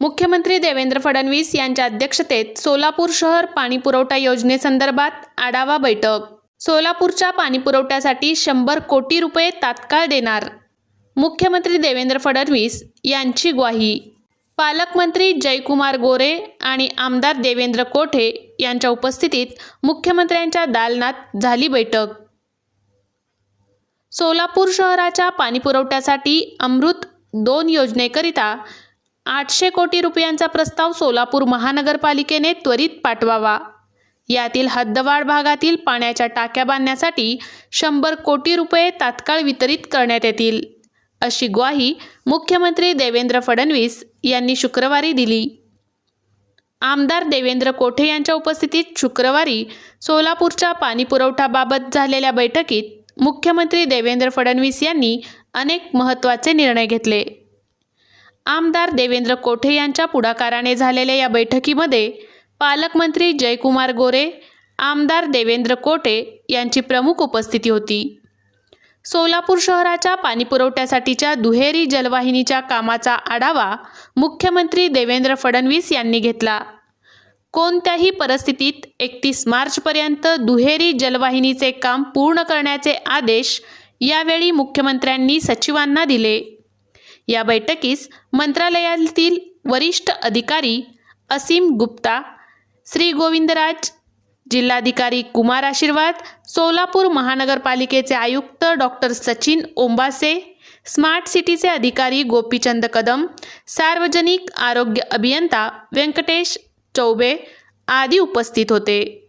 मुख्यमंत्री देवेंद्र फडणवीस यांच्या अध्यक्षतेत सोलापूर शहर पाणीपुरवठा योजनेसंदर्भात आढावा बैठक. सोलापूरच्या पाणीपुरवठ्यासाठी शंभर कोटी रुपये तात्काळ देणार. मुख्यमंत्री देवेंद्र फडणवीस यांची ग्वाही. पालकमंत्री जयकुमार गोरे आणि आमदार देवेंद्र कोठे यांच्या उपस्थितीत मुख्यमंत्र्यांच्या दालनात झाली बैठक. सोलापूर शहराच्या पाणीपुरवठ्यासाठी अमृत दोन योजनेकरिता आठशे कोटी रुपयांचा प्रस्ताव सोलापूर महानगरपालिकेने त्वरित पाठवावा. यातील हद्दवाढ भागातील पाण्याच्या टाक्या बांधण्यासाठी शंभर कोटी रुपये तात्काळ वितरित करण्यात येतील अशी ग्वाही मुख्यमंत्री देवेंद्र फडणवीस यांनी शुक्रवारी दिली. आमदार देवेंद्र कोठे यांच्या उपस्थितीत शुक्रवारी सोलापूरच्या पाणीपुरवठाबाबत झालेल्या बैठकीत मुख्यमंत्री देवेंद्र फडणवीस यांनी अनेक महत्त्वाचे निर्णय घेतले. आमदार देवेंद्र कोठे यांच्या पुढाकाराने झालेल्या या बैठकीमध्ये पालकमंत्री जयकुमार गोरे आमदार देवेंद्र कोटे यांची प्रमुख उपस्थिती होती. सोलापूर शहराच्या पाणीपुरवठ्यासाठीच्या दुहेरी जलवाहिनीच्या कामाचा आढावा मुख्यमंत्री देवेंद्र फडणवीस यांनी घेतला. कोणत्याही परिस्थितीत एकतीस मार्चपर्यंत दुहेरी जलवाहिनीचे काम पूर्ण करण्याचे आदेश यावेळी मुख्यमंत्र्यांनी सचिवांना दिले. या बैठकीस मंत्रालयातील वरिष्ठ अधिकारी असीम गुप्ता श्री गोविंदराज जिल्हाधिकारी कुमार आशीर्वाद सोलापूर महानगरपालिकेचे आयुक्त डॉक्टर सचिन ओंबासे स्मार्ट सिटीचे अधिकारी गोपीचंद कदम सार्वजनिक आरोग्य अभियंता व्यंकटेश चौबे आदी उपस्थित होते.